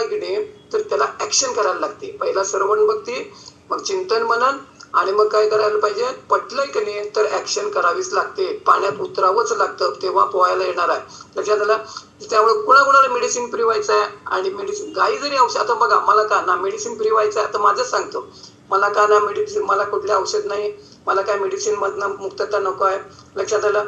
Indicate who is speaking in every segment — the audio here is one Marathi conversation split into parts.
Speaker 1: आहे की नाही तर त्याला ऍक्शन करायला लागते. पहिला श्रवण भक्ती मग चिंतन मनन आणि मग काय करायला पाहिजे? पटलंय की नाही तर ऍक्शन करावीच लागते. पाण्यात उतरावंच लागतं तेव्हा पोहायला येणार आहे. लक्षात आलं त्यामुळे कुणाकुणाला मेडिसिन फ्री व्हायचं आहे? आणि मेडिसिन काही जरी औषध आता बघा मला का ना मेडिसिन फ्री व्हायचं आहे आता माझंच सांगतो. मला का ना मेडिसिन मला कुठले औषध नाही? मला काय मेडिसिन मधनं मुक्तता नको आहे? लक्षात आलं?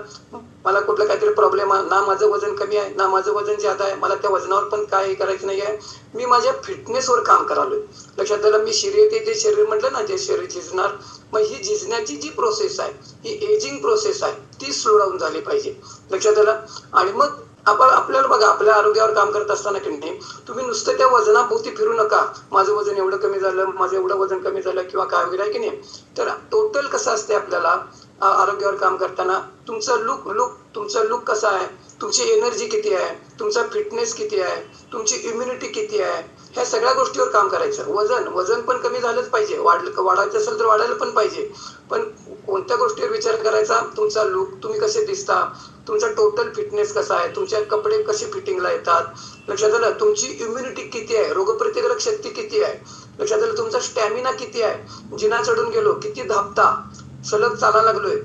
Speaker 1: मला कुठलं काहीतरी प्रॉब्लेम आहे ना माझं वजन कमी आहे ना माझं वजन ज्यादा आहे मला त्या वजनावर पण काय हे करायचं नाही आहे मी माझ्या फिटनेसवर काम करालोय. लक्षात आलं मी शरीर ते शरीर म्हटलं ना जे शरीर झिजणार मग ही झिजण्याची जी प्रोसेस आहे ही एजिंग प्रोसेस आहे ती स्लो डाऊन झाली पाहिजे. लक्षात आलं आणि मग आपण आपल्याला बघा आपल्या आरोग्यावर काम करत असताना की नाही तुम्ही नुसतं त्या वजनाभोवती फिरू नका. माझं वजन एवढं कमी झालं माझं एवढं वजन कमी झालं किंवा काय वगैरे की नाही तर टोटल कसं असते आपल्याला? आरोग्यावर काम करताना तुमचं लुक लुक तुमचा लुक कसा आहे? तुमची एनर्जी किती आहे? तुमचा फिटनेस किती आहे? तुमची इम्युनिटी किती आहे? ह्या सगळ्या गोष्टीवर काम करायचं. वजन वजन पण कमी झालंच पाहिजे. वाढलं वाढायचं असेल तर वाढायला पण पाहिजे. पण कोणत्या गोष्टीवर विचार करायचा? तुमचा लुक तुम्ही कसे दिसता? तुमचा टोटल फिटनेस कसा आहे? तुमचे कपडे कसे फिटिंगला येतात? लक्षात आलं? तुमची इम्युनिटी किती आहे? रोगप्रतिकारक शक्ती किती आहे? लक्षात आलं? तुमचा स्टॅमिना किती आहे? जिना चढून गेलो किती धापता? सलग चालायला लागलोय.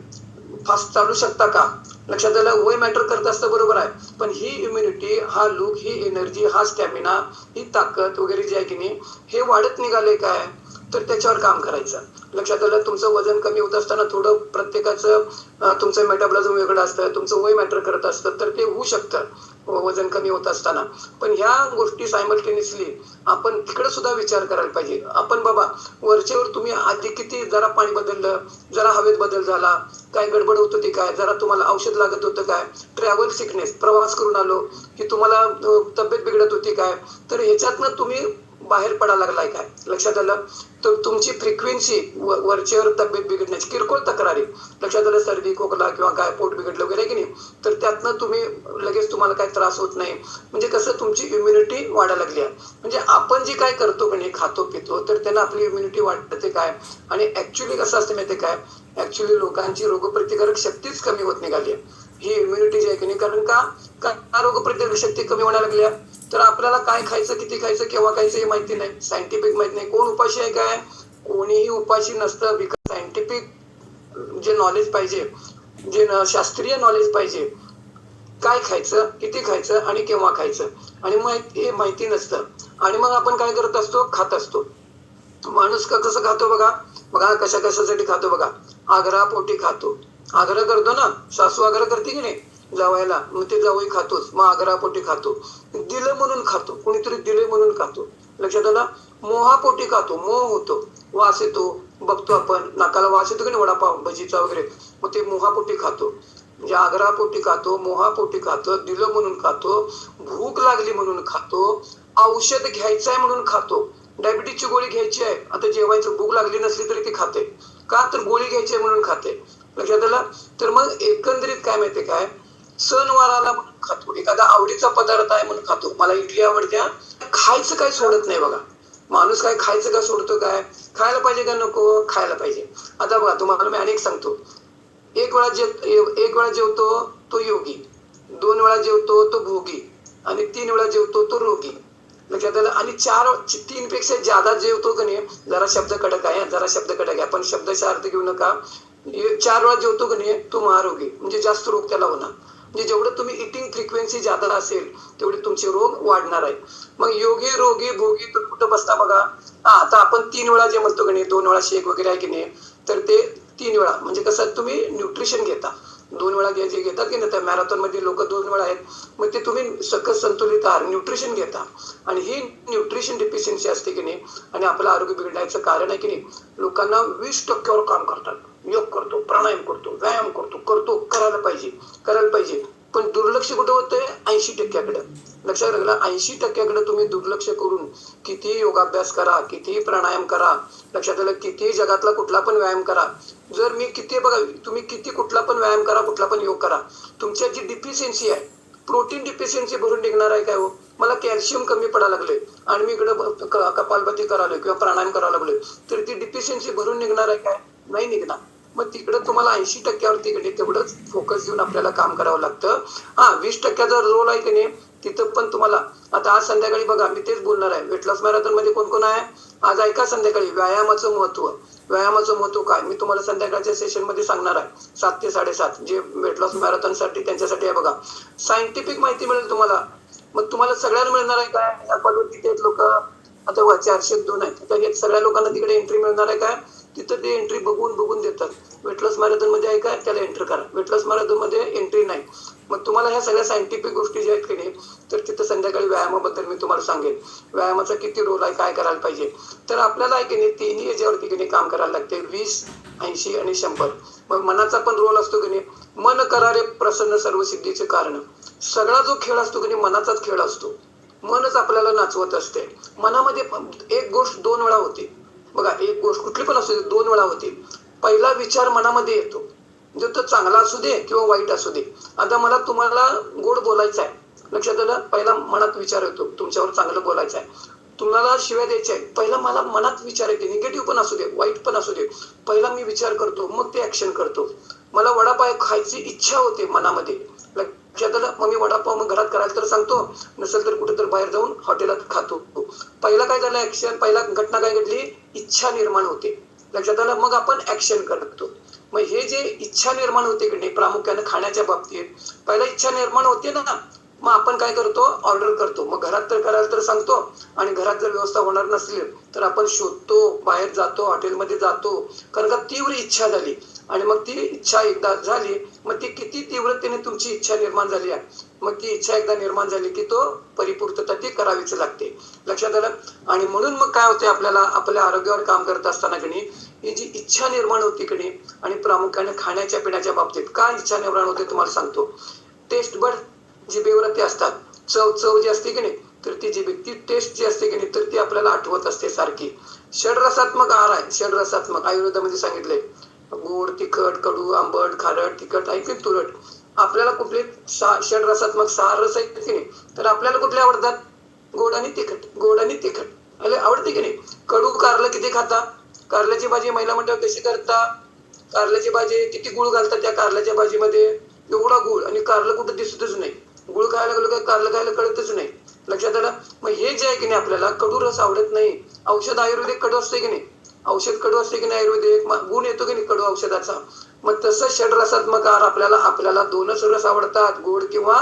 Speaker 1: फास्ट चालू शकता का? लक्षात आलं वय मॅटर करत असतं बरोबर आहे. पण ही इम्युनिटी हा लुक ही एनर्जी हा स्टॅमिना ही ताकद वगैरे जी आहे की नाही हे वाढत निघाले काय? तर त्याच्यावर काम करायचं. लक्षात आलं तुमचं वजन कमी होत असताना थोडं प्रत्येकाचं तुमचं मेटाबॉलिझम वेगळं असतं तुमचं वय मॅटर करत असतं तर ते होऊ शकतं वजन कमी होत असताना. पण ह्या गोष्टी सायमल्टेनियसली आपण तिकडे सुद्धा विचार करायला पाहिजे. आपण बाबा वरच्यावर तुम्ही आधी किती जरा पाणी बदललं जरा हवेत बदल झाला काय गडबड होत होती काय जरा तुम्हाला औषध लागत होतं काय ट्रॅव्हल सिकनेस प्रवास करून आलो की तुम्हाला तब्येत बिघडत होती काय तर ह्याच्यातनं तुम्ही बाहेर पडायला लागलाय काय? लक्षात आलं? तर तुमची फ्रिक्वेन्सी वरच्यावर तब्येत बिघडण्याची किरकोळ तक्रारी. लक्षात आलं सर्दी खोकला किंवा काय पोट बिघडलं वगैरे आहे की नाही? तर त्यातनं तुम्ही लगेच तुम्हाला काय त्रास होत नाही. म्हणजे कसं तुमची इम्युनिटी वाढायला लागली आहे. म्हणजे आपण जे काय करतो की नाही खातो पितो तर त्यांना आपली इम्युनिटी वाढते काय? आणि ऍक्च्युली कसं असतं माहिती काय? ऍक्च्युली लोकांची रोगप्रतिकारक शक्तीच कमी होत निघाली आहे. ही इम्युनिटी जी आहे की नाही कारण का? का रोगप्रतिकारक शक्ती कमी होण्याला लागली आहे? तर आपल्याला काय खायचं किती खायचं केव्हा खायचं हे माहिती नाही. सायंटिफिक माहिती नाही. कोण उपाशी आहे काय? कोणीही उपाशी नसतं बिकॉज सायंटिफिक जे नॉलेज पाहिजे जे शास्त्रीय नॉलेज पाहिजे काय खायचं किती खायचं आणि केव्हा खायचं? आणि मग हे माहिती नसतं. आणि मग आपण काय करत असतो? खात असतो. माणूस कसं खातो बघा? बघा कशा कशासाठी खातो बघा? आग्रा पोटी खातो. आग्रह करतो ना? सासू आग्रह करते की नाही? जावायला. मग ते जावई खातोच. मग आग्रापोटी खातो. दिलं म्हणून खातो. कोणीतरी दिले म्हणून खातो. लक्षात आला? मोहापोटी खातो. मोह होतो. वास येतो. बघतो आपण. नाकाला वास येतो की नाही? वडापाव भजीचा वगैरे. मग ते मोहापोटी खातो. म्हणजे आग्रापोटी खातो मोहापोटी खातो दिलं म्हणून खातो भूक लागली म्हणून खातो औषध घ्यायचं आहे म्हणून खातो. डायबिटीसची गोळी घ्यायची आहे. आता जेवायचं भूक लागली नसली तरी ती खाते. का तर गोळी घ्यायची आहे म्हणून खाते. लक्षात आलं? तर मग एकंदरीत काय माहितीये काय? सणवाराला म्हणून खातो. एखादा आवडीचा पदार्थ आहे म्हणून खातो. मला इडली आवडते खायचं काय सोडत नाही बघा. माणूस काय खायचं का सोडतो काय? खायला पाहिजे का नको? खायला पाहिजे. आता बघा तुम्हाला मी अनेक सांगतो. एक वेळा जे एक वेळा जेवतो तो योगी. दोन वेळा जेवतो तो भोगी. आणि तीन वेळा जेवतो तो रोगी. म्हणजे लक्षात आलं आणि चार तीन पेक्षा ज्यादा जेवतो का नाही जरा शब्द कडक आहे जरा शब्द कडक आहे. पण शब्दाचा अर्थ घेऊ नका. चार वेळा जेवतो का नाही तो महारोगी. म्हणजे जास्त रोग त्याला होणार. म्हणजे जेवढं तुम्ही इटिंग फ्रिक्वेन्सी जादा असेल तेवढे तुमचे रोग वाढणार आहे मग योगी रोगी भोगी तर कुठं बसता बघा. आता आपण तीन वेळा जे म्हणतो की नाही दोन वेळा शेक वगैरे आहे की नाही तर ते तीन वेळा. म्हणजे कसं तुम्ही न्यूट्रिशन घेता. दोन वेळा घे- जे घेतात की नाही त्या मॅरेथॉनमध्ये लोक दोन वेळा आहेत. मग ते तुम्ही सकस संतुलित आहार न्यूट्रिशन घेता. आणि ही न्यूट्रिशन डिफिशियन्सी असते की नाही आणि आपलं आरोग्य बिघडण्याचं कारण आहे की नाही लोकांना वीस टक्क्यावर काम करतात. योग करतो प्राणायाम करतो व्यायाम करतो करतो करायला पाहिजे करायला पाहिजे. पण दुर्लक्ष कुठं होतंय? ऐंशी टक्क्याकडे. लक्षात राहिलं ऐंशी टक्क्याकडे तुम्ही दुर्लक्ष करून किती योगाभ्यास करा कितीही प्राणायाम करा. लक्षात आलं कितीही जगातला कुठला पण व्यायाम करा. जर मी किती बघा तुम्ही किती कुठला पण व्यायाम करा कुठला पण योग करा. तुमच्या जी डिफिशियन्सी आहे प्रोटीन डिफिशियन्सी भरून निघणार आहे काय हो? मला कॅल्शियम कमी पडायला लागले आणि मी इकडे कपालभाती करायला किंवा प्राणायाम करायला लागलोय. तर ती डिफिशियन्सी भरून निघणार आहे काय? नाही निघणार. मग तिकडे तुम्हाला ऐंशी टक्क्यावर तिकडे तेवढंच फोकस देऊन आपल्याला काम करावं लागतं. हा वीस टक्क्याचा रोल आहे की नाही तिथं पण तुम्हाला आता आज संध्याकाळी बघा मी तेच बोलणार आहे. वेट लॉस मॅरेथॉनमध्ये कोण कोण आहे? आज ऐका संध्याकाळी व्यायामाचं महत्त्व. व्यायामाचं महत्त्व काय? मी तुम्हाला संध्याकाळच्या सेशनमध्ये सांगणार आहे. सात ते साडेसात जे वेट लॉस मॅरेथॉनसाठी त्यांच्यासाठी आहे बघा. सायंटिफिक माहिती मिळेल तुम्हाला. मग तुम्हाला सगळ्यांना मिळणार आहे काय? आपण तिथे लोक आता चारशे दोन आहेत. सगळ्या लोकांना तिकडे एंट्री मिळणार आहे काय? तिथं ते एंट्री बघून बघून देतात. वेट लॉस मॅरेथॉनमध्ये आहे त्याला एंट्री करा. वेट मॅरेथॉनमध्ये एंट्री नाही. मग तुम्हाला ह्या सगळ्या सायंटिफिक गोष्टी ज्या आहेत की नाही तर तिथं संध्याकाळी व्यायामाबद्दल मी तुम्हाला सांगेन. व्यायामाचा किती रोल आहे काय करायला पाहिजे? तर आपल्याला आहे की नाही तिन्ही याच्यावरती की नाही काम करायला लागते. वीस ऐंशी आणि शंभर. मग मनाचा पण रोल असतो की नाही मन करारे प्रसन्न सर्व सिद्धीचे कारण. सगळा जो खेळ असतो की नाही मनाचाच खेळ असतो. मनच आपल्याला नाचवत असते. मनामध्ये एक गोष्ट दोन वेळा होते. बघा एक गोष्ट कुठली पण असू दे दोन वेळा होते. पहिला विचार मनामध्ये येतो. म्हणजे तो चांगला असू दे किंवा वाईट असू दे. आता मला तुम्हाला गोड बोलायचं आहे. लक्षात आलं? पहिला मनात विचार येतो. तुमच्यावर चांगलं बोलायचं आहे. तुम्हाला शिव्या द्यायच्या आहे पहिला मला मनात विचार येते. निगेटिव्ह पण असू दे वाईट पण असू दे. पहिला मी विचार करतो मग ते ऍक्शन करतो. मला वडापाव खायची इच्छा होते मनामध्ये. लक्षात मग मी वडापाव मग घरात करायला तर सांगतो नसेल तर कुठे तर बाहेर जाऊन हॉटेलात खातो. पहिला काय झालं ऍक्शन पहिला घटना काय घडली? इच्छा निर्माण होते. लक्षात आलं मग आपण ऍक्शन करतो. मग हे जे इच्छा निर्माण होते की नाही प्रामुख्याने खाण्याच्या बाबतीत पहिला इच्छा निर्माण होते ना मग आपण काय करतो? ऑर्डर करतो. मग घरात तर करायला तर सांगतो आणि घरात जर व्यवस्था होणार नसली तर आपण शोधतो बाहेर जातो हॉटेलमध्ये जातो. कारण का तीव्र इच्छा झाली. आणि मग ती इच्छा एकदा झाली मग ती किती तीव्रतेने तुमची इच्छा निर्माण झाली आहे? मग ती इच्छा एकदा निर्माण झाली की तो परिपूर्तता ती करावीच लागते. लक्षात आलं? आणि म्हणून मग काय होते आपल्याला? आपल्या आरोग्यावर काम करत असताना कणी ही जी इच्छा निर्माण होती कणी आणि प्रामुख्याने खाण्याच्या पिण्याच्या बाबतीत का इच्छा निर्माण होते तुम्हाला सांगतो. टेस्ट बड जिभेवरती असतात चव चव जी असते की नाही तर ती जी ती टेस्ट जी असते की नाही तर ती आपल्याला आठवत असते सारखी. षडरसात्मक आहार आहे. षडरसात्मक आयुर्वेदामध्ये सांगितले गोड तिखट कडू आंबट खारट तिखट आहे की तुरट. आपल्याला कुठले षडरसात्मक सहा रस आहेत की नाही? तर आपल्याला कुठले आवडतात? गोड आणि तिखट. गोड आणि तिखट. अरे आवडते की नाही? कडू कारलं किती खाता? कारल्याची भाजी महिला मंडळ कशी करता? कारल्याची भाजी किती गुळ घालतात त्या कारल्याच्या भाजीमध्ये? एवढा गुळ. आणि कारलं कुठं दिसतच नाही. गुळ खायला गेलो काय कारलं खायला कळतच नाही. लक्षात आलं? मग हे जे आहे की नाही आपल्याला कडू रस आवडत नाही. औषध आयुर्वेदिक कडू असते की नाही? औषध कडू असते की नाही आयुर्वेदिक? गुण येतो की नाही कडू औषधाचा? मग तसं षडरसात्मक आहार आपल्याला आपल्याला दोनच रस आवडतात. गोड किंवा